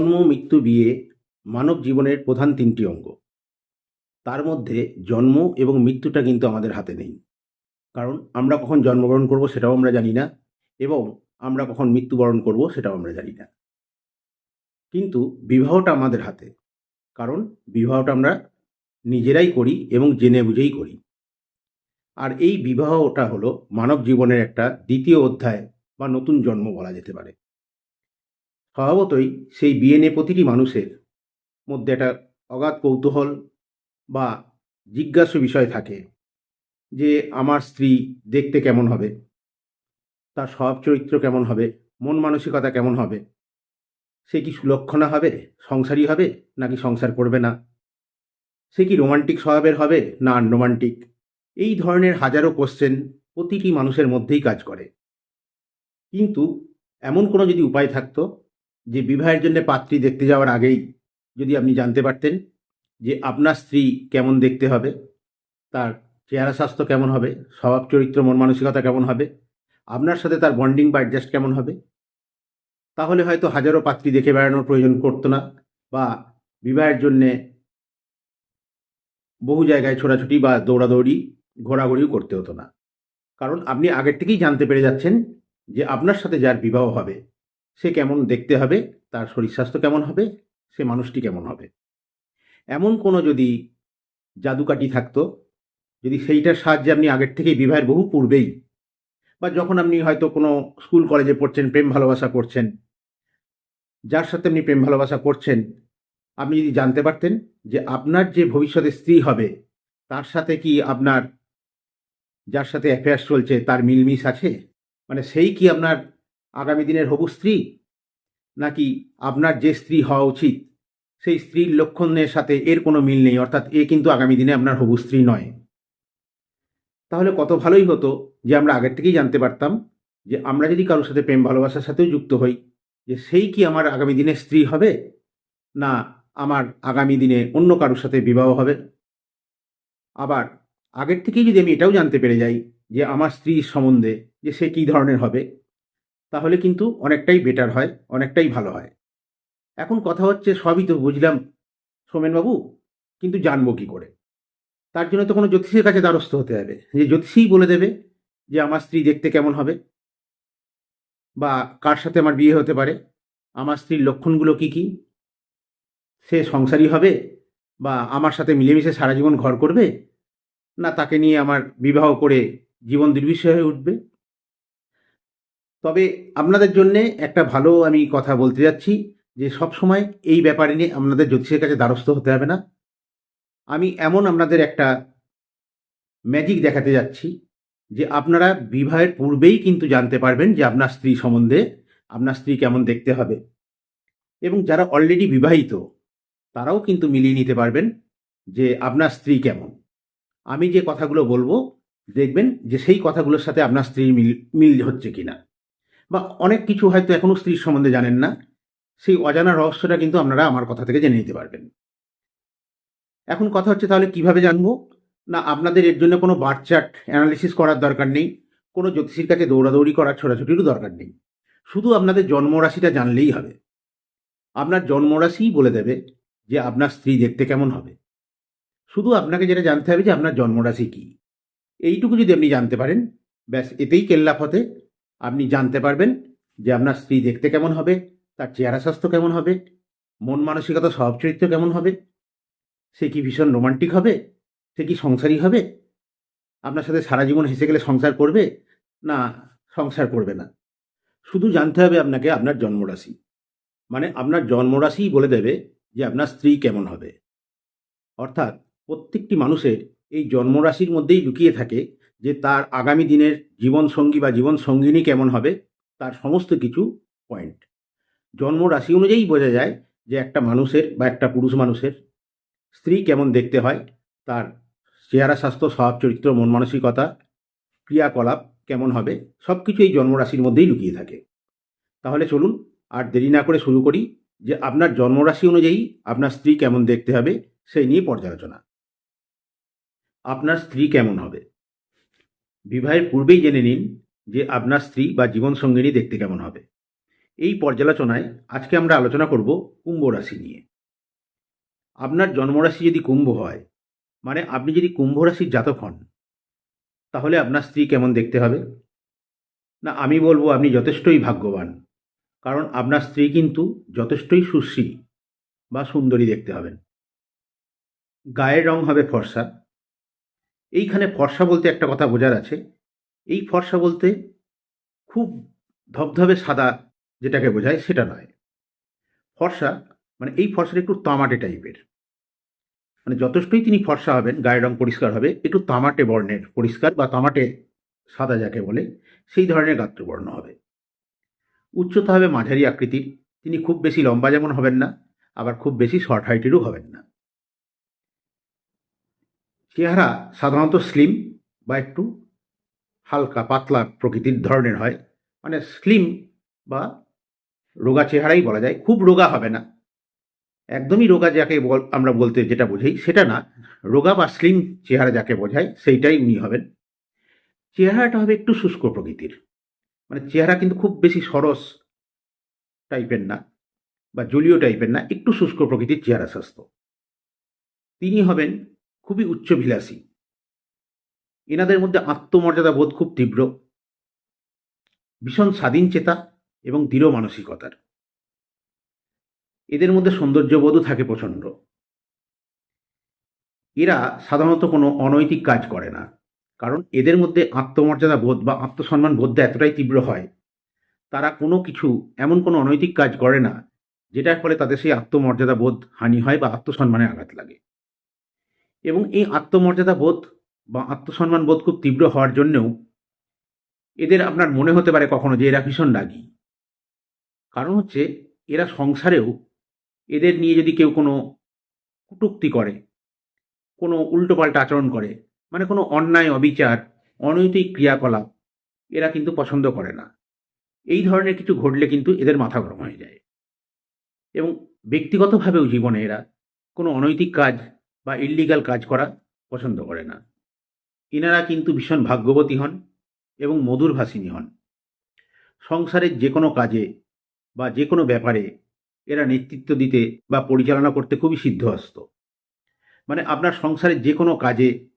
জন্ম, মৃত্যু, বিয়ে মানব জীবনের প্রধান তিনটি অঙ্গ। তার মধ্যে জন্ম এবং মৃত্যুটা কিন্তু আমাদের হাতে নেই। কারণ আমরা কখন জন্মগ্রহণ করব সেটাও আমরা জানি না এবং আমরা কখন মৃত্যুবরণ করব সেটাও আমরা জানি না। কিন্তু বিবাহটা আমাদের হাতে, কারণ বিবাহটা আমরা নিজেরাই করি এবং জেনে বুঝেই করি। আর এই বিবাহটা হলো মানব জীবনের একটা দ্বিতীয় অধ্যায় বা নতুন জন্ম বলা যেতে পারে। স্বভাবতই সেই বিয়ে নিয়ে প্রতিটি মানুষের মধ্যে একটা অগাধ কৌতূহল বা জিজ্ঞাসু বিষয় থাকে যে, আমার স্ত্রী দেখতে কেমন হবে? তার স্বভাব চরিত্র কেমন হবে? মন মানসিকতা কেমন হবে? সে কি সুলক্ষণা হবে? সংসারী হবে? নাকি সংসার করবে না? সে কি রোমান্টিক স্বভাবের হবে? না আনরোমান্টিক? এই ধরনের হাজারো কোশ্চেন প্রতিটি মানুষের মধ্যেই কাজ করে। কিন্তু এমন কোনো যদি উপায় থাকতো যে বিবাহের জন্য পাত্রী দেখতে যাওয়ার আগেই যদি আপনি জানতে পারতেন যে আপনার স্ত্রী কেমন দেখতে হবে, তার চেহারা স্বাস্থ্য কেমন হবে, স্বভাব, চরিত্র, মন মানসিকতা কেমন হবে, আপনার সাথে তার বন্ডিং বা অ্যাডজাস্ট কেমন হবে, তাহলে হয়তো হাজারো পাত্রী দেখে বেড়ানোর প্রয়োজন করতো না বা বিবাহের জন্যে বহু জায়গায় ছোটাছুটি বা দৌড়াদৌড়ি, ঘোরাঘুরিও করতে হতো না। কারণ আপনি আগের থেকেই জানতে পেরে যাচ্ছেন যে আপনার সাথে যার বিবাহ হবে। সে কেমন দেখতে হবে, তার শরীর স্বাস্থ্য কেমন হবে, সে মানুষটি কেমন হবে। এমন কোনো যদি জাদুকাঠি থাকতো, যদি সেইটার সাহায্যে আপনি আগের থেকেই বিবাহের বহু পূর্বেই, বা যখন আপনি হয়তো কোনো স্কুল, কলেজে পড়ছেন, প্রেম ভালোবাসা করছেন, যার সাথে আপনি প্রেম ভালোবাসা করছেন, আপনি যদি জানতে পারতেন যে আপনার যে ভবিষ্যতে স্ত্রী হবে, তার সাথে কি আপনার, যার সাথে অ্যাফেয়ার্স চলছে, তার মিলমিশ আছে? মানে সেই কি আপনার আগামী দিনের হবু স্ত্রী? নাকি আপনার যে স্ত্রী হওয়া উচিত, সেই স্ত্রীর লক্ষণের সাথে এর কোনো মিল নেই, অর্থাৎ এ কিন্তু আগামী দিনে আপনার হবু স্ত্রী নয়। তাহলে কত ভালোই হতো যে আমরা আগের থেকেই জানতে পারতাম যে আমরা যদি কারোর সাথে প্রেম ভালোবাসার সাথেও যুক্ত হই, যে সেই কি আমার আগামী দিনে স্ত্রী হবে? না, আমার আগামী দিনে অন্য কারোর সাথে বিবাহ হবে? আবার আগের থেকেই যদি আমি এটাও জানতে পেরে যাই যে আমার স্ত্রীর সম্বন্ধে যে সে কী ধরনের হবে তাহলে কিন্তু অনেকটাই বেটার হয়, অনেকটাই ভালো হয়। এখন কথা হচ্ছে, সবই তো বুঝলাম সোমেনবাবু, কিন্তু জানব কী করে? তার জন্য তো কোনো জ্যোতিষের কাছে দ্বারস্থ হতে হবে। যে জ্যোতিষীই বলে দেবে যে, আমার স্ত্রী দেখতে কেমন হবে? বা, কার সাথে আমার বিয়ে হতে পারে? আমার স্ত্রীর লক্ষণগুলো কি কি? সে সংসারী হবে? বা, আমার সাথে মিলেমিশে সারা জীবন ঘর করবে? না, তাকে নিয়ে আমার বিবাহ করে জীবন দুর্বিষয় হয়ে উঠবে। তবে আপনাদের জন্যে একটা ভালো আমি কথা বলতে যাচ্ছি যে সব সময় এই ব্যাপারে নিয়ে আপনাদের জ্যোতিষের কাছে দ্বারস্থ হতে হবে না। আমি এমন আপনাদের একটা ম্যাজিক দেখাতে যাচ্ছি যে আপনারা বিবাহের পূর্বেই কিন্তু জানতে পারবেন যে আপনার স্ত্রী সম্বন্ধে আপনার স্ত্রী কেমন দেখতে হবে। এবং যারা অলরেডি বিবাহিত, তারাও কিন্তু মিলিয়ে নিতে পারবেন যে আপনার স্ত্রী কেমন। আমি যে কথাগুলো বলব, দেখবেন যে সেই কথাগুলোর সাথে আপনার স্ত্রীর মিল মিল হচ্ছে কিনা। বা অনেক কিছু হয়তো এখনও স্ত্রীর সম্বন্ধে জানেন না, সেই অজানা রহস্যটা কিন্তু আপনারা আমার কথা থেকে জেনে নিতে পারবেন। এখন কথা হচ্ছে তাহলে কীভাবে জানব? না, আপনাদের এর জন্য কোনো বার্থ চার্ট অ্যানালিসিস করার দরকার নেই, কোনো জ্যোতিষীর কাছে দৌড়াদৌড়ি করার ছোটাছুটিরও দরকার নেই। শুধু আপনাদের জন্মরাশিটা জানলেই হবে। আপনার জন্মরাশিই বলে দেবে যে আপনার স্ত্রী দেখতে কেমন হবে। শুধু আপনাকে যেটা জানতে হবে যে আপনার জন্মরাশি কী। এইটুকু যদি আপনি জানতে পারেন, ব্যাস এতেই কেল্লাফ হতে আপনি জানতে পারবেন যে আপনার স্ত্রী দেখতে কেমন হবে, তার চেহারা স্বাস্থ্য কেমন হবে, মন মানসিকতা স্বভাব চরিত্র কেমন হবে, সে কি ভীষণ রোমান্টিক হবে, সে কি সংসারী হবে, আপনার সাথে সারা জীবন হেসে গেলে সংসার করবে, না সংসার করবে না। শুধু জানতে হবে আপনাকে আপনার জন্মরাশি মানে আপনার জন্মরাশিই বলে দেবে যে আপনার স্ত্রী কেমন হবে। অর্থাৎ প্রত্যেকটি মানুষের এই জন্মরাশির মধ্যেই লুকিয়ে থাকে যে তার আগামী দিনের জীবনসঙ্গী বা জীবন সঙ্গিনী কেমন হবে, তার সমস্ত কিছু পয়েন্ট জন্মরাশি অনুযায়ী বোঝা যায় যে একটা মানুষের বা একটা পুরুষ মানুষের স্ত্রী কেমন দেখতে হয়, তার চেহারা, স্বাস্থ্য, স্বভাব, চরিত্র, মন মানসিকতা, ক্রিয়াকলাপ কেমন হবে সব কিছু এই জন্মরাশির মধ্যেই লুকিয়ে থাকে। তাহলে চলুন আর দেরি না করে শুরু করি যে আপনার জন্মরাশি অনুযায়ী আপনার স্ত্রী কেমন দেখতে হবে, সেই নিয়ে পর্যালোচনা। আপনার স্ত্রী কেমন হবে? বিবাহের পূর্বেই জেনে নিন যে আপনার স্ত্রী বা জীবনসঙ্গিনী দেখতে কেমন হবে। এই পর্যালোচনায় আজকে আমরা আলোচনা করব কুম্ভ রাশি নিয়ে। আপনার জন্মরাশি যদি কুম্ভ হয় মানে আপনি যদি কুম্ভ রাশির জাতক হন, তাহলে আপনার স্ত্রী কেমন দেখতে হবে? না, আমি বলব আপনি যথেষ্টই ভাগ্যবান, কারণ আপনার স্ত্রী কিন্তু যথেষ্টই সুশ্রী বা সুন্দরী দেখতে হবেন। গায়ের রং হবে ফর্সা এইখানে ফর্সা বলতে একটা কথা বোঝার আছে। এই ফর্সা বলতে খুব ধবধবে সাদা যেটাকে বোঝায় সেটা নয়। ফর্সা মানে এই ফর্সাটা একটু তামাটে টাইপের। মানে যথেষ্টই তিনি ফর্সা হবেন, গায়ের রং পরিষ্কার হবে, একটু তামাটে বর্ণের পরিষ্কার বা তামাটে সাদা যাকে বলে, সেই ধরনের গাত্রবর্ণ হবে। উচ্চতা হবে মাঝারি আকৃতির, তিনি খুব বেশি লম্বা যেমন হবেন না, আবার খুব বেশি শর্ট হাইটেরও হবেন না। চেহারা সাধারণত স্লিম বা একটু হালকা, পাতলা প্রকৃতির ধরনের হয়। মানে স্লিম বা রোগা চেহারাই বলা যায়। খুব রোগা হবে না। একদমই রোগা যাকে বল, আমরা বলতে যেটা বোঝাই, সেটা না। রোগা বা স্লিম চেহারা যাকে বোঝায়, সেইটাই উনি হবেন। চেহারাটা হবে একটু শুষ্ক প্রকৃতির। মানে চেহারা কিন্তু খুব বেশি সরস টাইপের না বা জলীয় টাইপের না, একটু শুষ্ক প্রকৃতির চেহারা স্বাস্থ্য তিনি হবেন খুবই উচ্চভিলাষী। এনাদের মধ্যে আত্মমর্যাদা বোধ খুব তীব্র, ভীষণ স্বাধীন চেতা এবং দৃঢ় মানসিকতার। এদের মধ্যে সৌন্দর্যবোধও থাকে প্রচণ্ড। এরা সাধারণত কোনো অনৈতিক কাজ করে না, কারণ এদের মধ্যে আত্মমর্যাদা বোধ বা আত্মসম্মান বোধটা এতটাই তীব্র হয়, তারা কোনো কিছু, এমন কোনো অনৈতিক কাজ করে না, যেটার ফলে তাদের সেই আত্মমর্যাদা বোধ হানি হয় বা আত্মসম্মানে আঘাত লাগে। এবং এই আত্মমর্যাদা বোধ বা আত্মসম্মান বোধ খুব তীব্র হওয়ার জন্যেও এদের আপনার মনে হতে পারে কখনো যে এরা ভীষণ রাগী। কারণ হচ্ছে এরা সংসারেও এদের নিয়ে যদি কেউ কোনো কটূক্তি করে, কোনো উল্টোপাল্টা আচরণ করে মানে কোনো অন্যায়, অবিচার, অনৈতিক ক্রিয়াকলাপ, এরা কিন্তু পছন্দ করে না। এই ধরনের কিছু ঘটলে কিন্তু এদের মাথা গরম হয়ে যায়। এবং ব্যক্তিগতভাবেও জীবনে এরা কোনো অনৈতিক কাজ বা ইল্লিগাল কাজ করা পছন্দ করে না। এনারা কিন্তু ভীষণ ভাগ্যবতী হন এবং মধুর ভাসিনী হন। সংসারের যে কোনো কাজে বা যে কোনো ব্যাপারে এরা নেতৃত্ব দিতে বা পরিচালনা করতে খুবই সিদ্ধহস্ত। মানে আপনার সংসারের যে কোনো কাজে,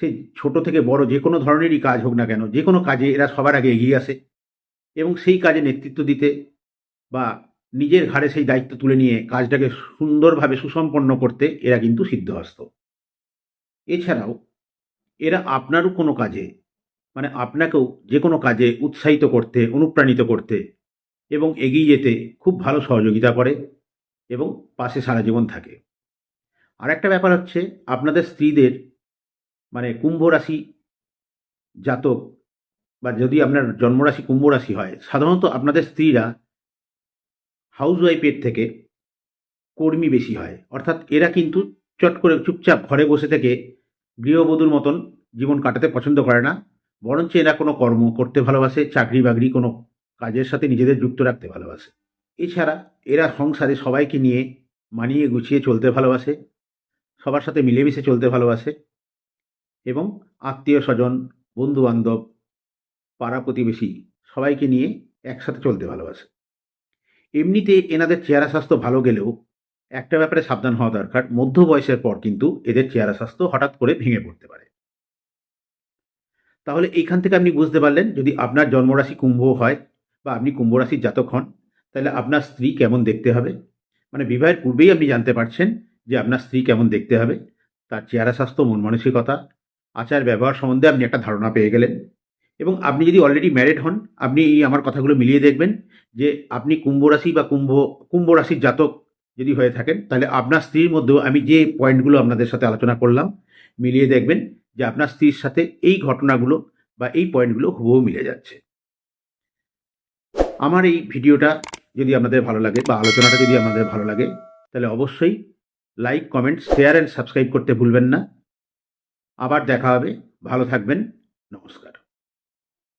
সে ছোট থেকে বড় যে কোনো ধরনেরই কাজ হোক না কেন, যে কোনো কাজে এরা সবার আগে এগিয়ে আসে এবং সেই কাজে নেতৃত্ব দিতে বা নিজের ঘাড়ে সেই দায়িত্ব তুলে নিয়ে কাজটাকে সুন্দরভাবে সুসম্পন্ন করতে এরা কিন্তু সিদ্ধহস্ত। এছাড়াও এরা আপনারও কোনো কাজে মানে আপনাকেও যে কোনো কাজে উৎসাহিত করতে, অনুপ্রাণিত করতে এবং এগিয়ে যেতে খুব ভালো সহযোগিতা করে এবং পাশে সারা জীবন থাকে। আর একটা ব্যাপার হচ্ছে আপনাদের স্ত্রীদের মানে কুম্ভ রাশি জাতক বা যদি আপনার জন্মরাশি কুম্ভ রাশি হয়, সাধারণত আপনাদের স্ত্রীরা হাউস ওয়াইফের থেকে কর্মী বেশি হয়। অর্থাৎ এরা কিন্তু চট করে চুপচাপ ঘরে বসে থেকে গৃহবধূর মতন জীবন কাটাতে পছন্দ করে না। বরঞ্চ এরা কোনো কর্ম করতে ভালোবাসে, চাকরি বাকরি কোনো কাজের সাথে নিজেদের যুক্ত রাখতে ভালোবাসে। এছাড়া এরা সংসারে সবাইকে নিয়ে মানিয়ে গুছিয়ে চলতে ভালোবাসে, সবার সাথে মিলেমিশে চলতে ভালোবাসে এবং আত্মীয় স্বজন, বন্ধুবান্ধব, পাড়া প্রতিবেশী সবাইকে নিয়ে একসাথে চলতে ভালোবাসে। এমনিতে এনাদের চেহারা স্বাস্থ্য ভালো গেলেও একটা ব্যাপারে সাবধান হওয়া দরকার। মধ্য বয়সের পর কিন্তু এদের চেহারা স্বাস্থ্য হঠাৎ করে ভেঙে পড়তে পারে। তাহলে এইখান থেকে আপনি বুঝতে পারলেন, যদি আপনার জন্মরাশি কুম্ভ হয় বা আপনি কুম্ভ রাশির জাতক হন, তাহলে আপনার স্ত্রী কেমন দেখতে হবে? মানে বিবাহের পূর্বেই আপনি জানতে পারছেন যে আপনার স্ত্রী কেমন দেখতে হবে। তার চেহারা স্বাস্থ্য, মন মানসিকতা আচার ব্যবহার সম্বন্ধে আপনি একটা ধারণা পেয়ে গেলেন। এবং আপনি যদি অলরেডি ম্যারিড হন, আপনি এই আমার কথাগুলো মিলিয়ে দেখবেন যে আপনি কুম্ভ রাশি বা কুম্ভ কুম্ভ রাশির জাতক যদি হয়ে থাকেন, তাহলে আপনার স্ত্রীর মধ্যেও আমি যে পয়েন্টগুলো আপনাদের সাথে আলোচনা করলাম, মিলিয়ে দেখবেন যে আপনার স্ত্রীর সাথে এই ঘটনাগুলো বা এই পয়েন্টগুলো হুবহু মিলে যাচ্ছে। আমার এই ভিডিওটা যদি আপনাদের ভালো লাগে বা আলোচনাটা যদি আপনাদের ভালো লাগে, তাহলে অবশ্যই like comment share and subscribe করতে ভুলবেন না। আবার দেখা হবে। ভালো থাকবেন। নমস্কার।